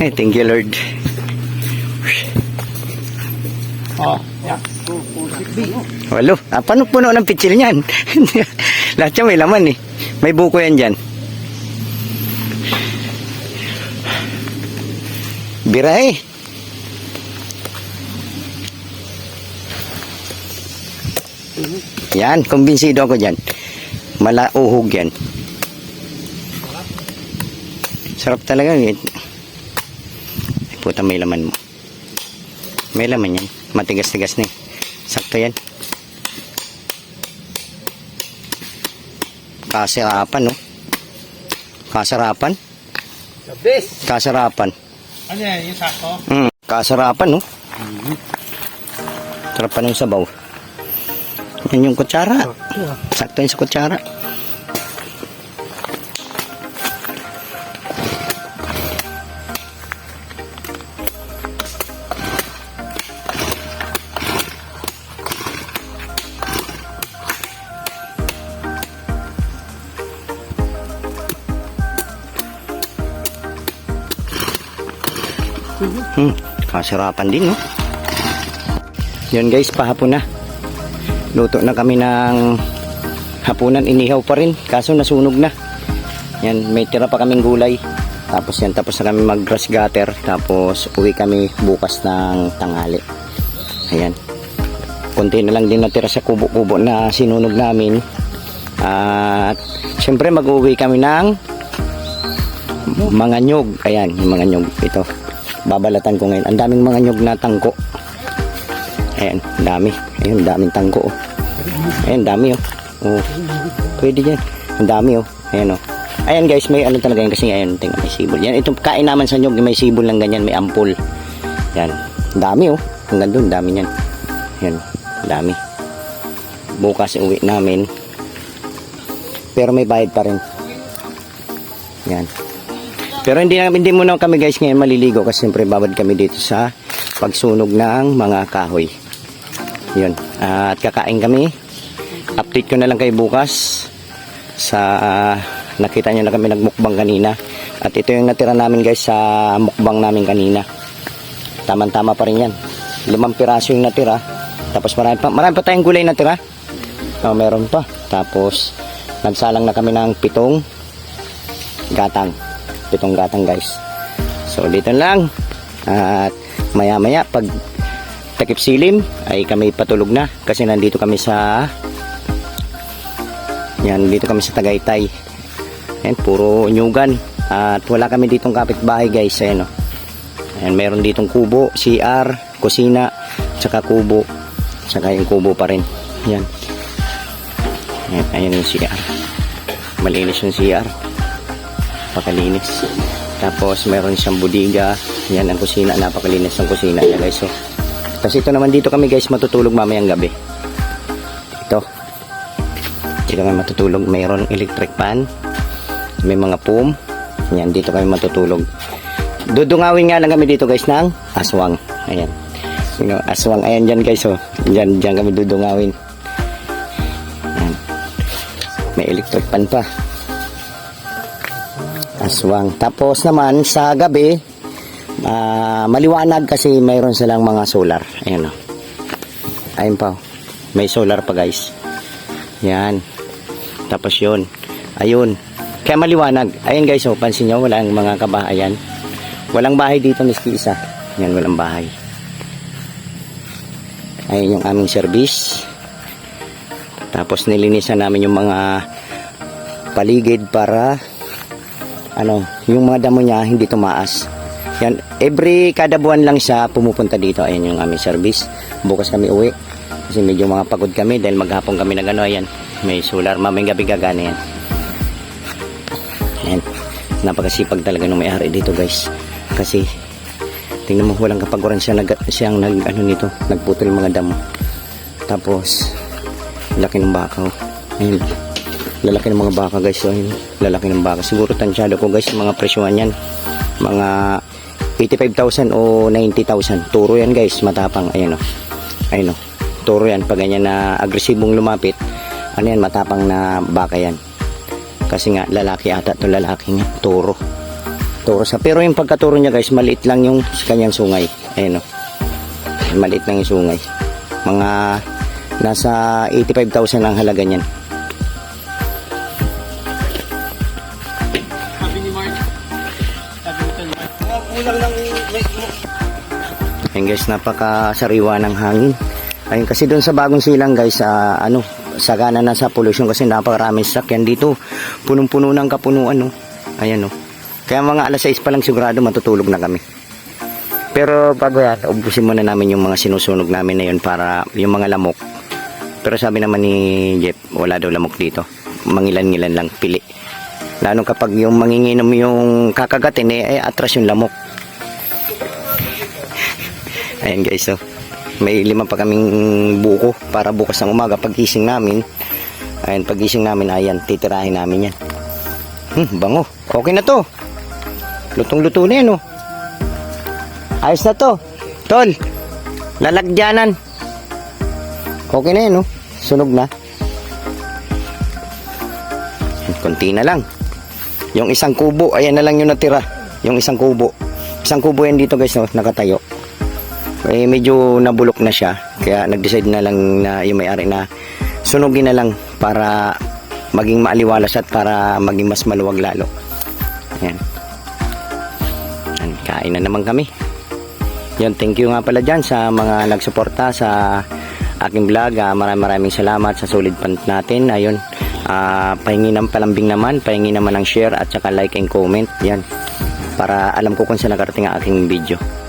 Ay, thank you Lord. Oh, yan. Walo. Ah, paano puno ng pitsil niyan? Lahat yan may laman eh. May buko yan dyan. Bira eh. Yan, kumbinsido ako dyan. Malauhog yan. Sarap talaga. Eh. Puta, may laman mo. May laman yan. Matigas-tigas na eh. Sakto yan. Kasarapan, no? Kasarapan? The best. Kasarapan. Ano yan, yung sako? Mm. Kasarapan, no? Sarap pa ng sabaw. Yan yung kutsara. Sakto yun sa kutsara. Hmm, kasarapan din, no? Yun guys, pahapon na. Luto na kami ng hapunan, inihaw pa rin. Kaso nasunog na. Yan, may tira pa kaming gulay. Tapos yan, tapos na kami mag grass gutter. Tapos uwi kami bukas ng tanghali. Ayan. Kunti na lang din natira sa kubo-kubo na sinunog namin. At syempre mag-uwi kami ng mga nyog. Ayan, yung mga nyog. Ito. Babalatan ko ngayon. Ang daming mga nyog na tangko. Ayan, dami. Ayun, daming tangko. Oh. Ayan, dami oh. Oh. Pwede dyan. Ang dami oh. Ayan oh. Ayan guys, may ano talaga yan kasi ayan, tingnan may sibol. Yan, itong kain naman sa nyog, may sibol lang ganyan, may ampul. Yan. Dami oh. Hanggang doon, dami. Yan, ang dami. Bukas uwi namin. Pero may bayad pa rin. Yan. Pero hindi na hindi muna kami guys ngayon maliligo kasi siyempre babad kami dito sa pagsunog ng mga kahoy. 'Yun. at kakain kami. Update ko na lang kay bukas sa ah, nakita niyo na kami nagmukbang kanina. At ito yung natira namin guys sa mukbang namin kanina. Tama-tama pa rin 'yan. Limang piraso yung natira. Tapos marami pa, marami pa tayong gulay natira. Oh, meron pa. Tapos nagsalang na kami ng pitong gatang pitong gatang guys. So dito lang. At maya maya pag takip silim ay kami patulog na. Kasi nandito kami sa yan dito kami sa Tagaytay. Yan puro nyugan. At wala kami ditong kapitbahay guys. Ayan o ayan meron ditong kubo CR kusina tsaka kubo. Tsaka yung kubo pa rin. Yan ayan, ayan yung CR malinis yung CR napakalinis. Tapos meron siyang budiga. Yan ang kusina. Napakalinis ang kusina niya guys. So tapos ito naman dito kami guys. Matutulog mamayang gabi. Ito. Dito kami matutulog. Mayroon electric fan. May mga foam. Yan dito kami matutulog. Dudungawin nga lang kami dito guys ng aswang. Ayan. You know, aswang. Ayan dyan guys oh. Dyan, dyan kami dudungawin. Ayan. may electric fan pa aswang. Tapos naman sa gabi, ah, maliwanag kasi mayroon silang mga solar. Ayan o. Ayun pa. oh. May solar pa guys. Yan. Tapos yun. Ayun. Kaya maliwanag. Ayun guys, oh, pansin nyo, walang mga kabahayan. Walang bahay dito, miski isa. Yan, walang bahay. Ayun yung aming service. Tapos nilinisan namin yung mga paligid para ano, yung mga damo niya hindi tumaas. Yan, every kada buwan lang siya pumupunta dito. Ayan yung aming service. Bukas kami uwi. Kasi medyo mga pagod kami dahil maghapon kami na gano. Ayan, may solar. Mamayang gabi gagana yan. Ayan, napakasipag talaga ng may-ari dito guys. Kasi, tingnan mo, walang kapaguran siya nag, siyang nag, ano nito, nagputol mga damo. Tapos, laki ng bakaw. Ayun, lalaki ng mga baka guys. So lalaki ng baka. Siguro tansyado ko guys mga presyohan yan. Mga 85,000 o 90,000 turo yan guys. Matapang ayun o ayun o turo yan. Pag ganyan na agresibong lumapit ano yan? Matapang na baka yan. Kasi nga lalaki ata to. Lalaki nga. Turo. Turo sa. Pero yung pagkaturo niya guys, maliit lang yung kanyang sungay. Ayan o. Maliit lang yung sungay. Mga nasa 85,000 ang halaga niyan. Ayan guys, napakasariwa ng hangin. Ayun kasi doon sa bagong silang guys, sa ano, sagana na sa pollution kasi napakaraming sakyan dito. Punong-puno ng kapunuan, no. Ayan, no. Kaya mga alas 6 pa lang sigurado matutulog na kami. Pero bago yan, ubusin muna namin yung mga sinusunog namin na yun para yung mga lamok. Pero sabi naman ni Jeff, wala daw lamok dito. Mangilan-ngilan lang, pili. Lalo kapag yung manginginom yung kakagatin, eh, eh atras yung lamok. Ayan guys, so may lima pa kaming buko para bukas ng umaga pagising namin. Ayan, pagising namin, ayan, titirahin namin yan. Hmm, bango. Okay na to. Lutong-luto na yan, oh. Ayos na to. Tol, lalagyanan. Okay na yan, oh. Sunog na. Konti na lang. Yung isang kubo, ayan na lang yung natira. Yung isang kubo. Isang kubo yan dito guys, no, nakatayo eh medyo nabulok na siya. Kaya nag-decide na lang na yung may-ari na sunugin na lang para maging maaliwalas at para maging mas maluwag lalo. Yan Yan, kain na naman kami. Yun thank you nga pala dyan sa mga nagsuporta sa aking vlog. Ah, maraming maraming salamat sa solid pant natin. Ayun. Ah pahingi ng palambing naman pahingi naman ng share at saka like and comment. Yan. Para alam ko kung saan nakarating ang aking video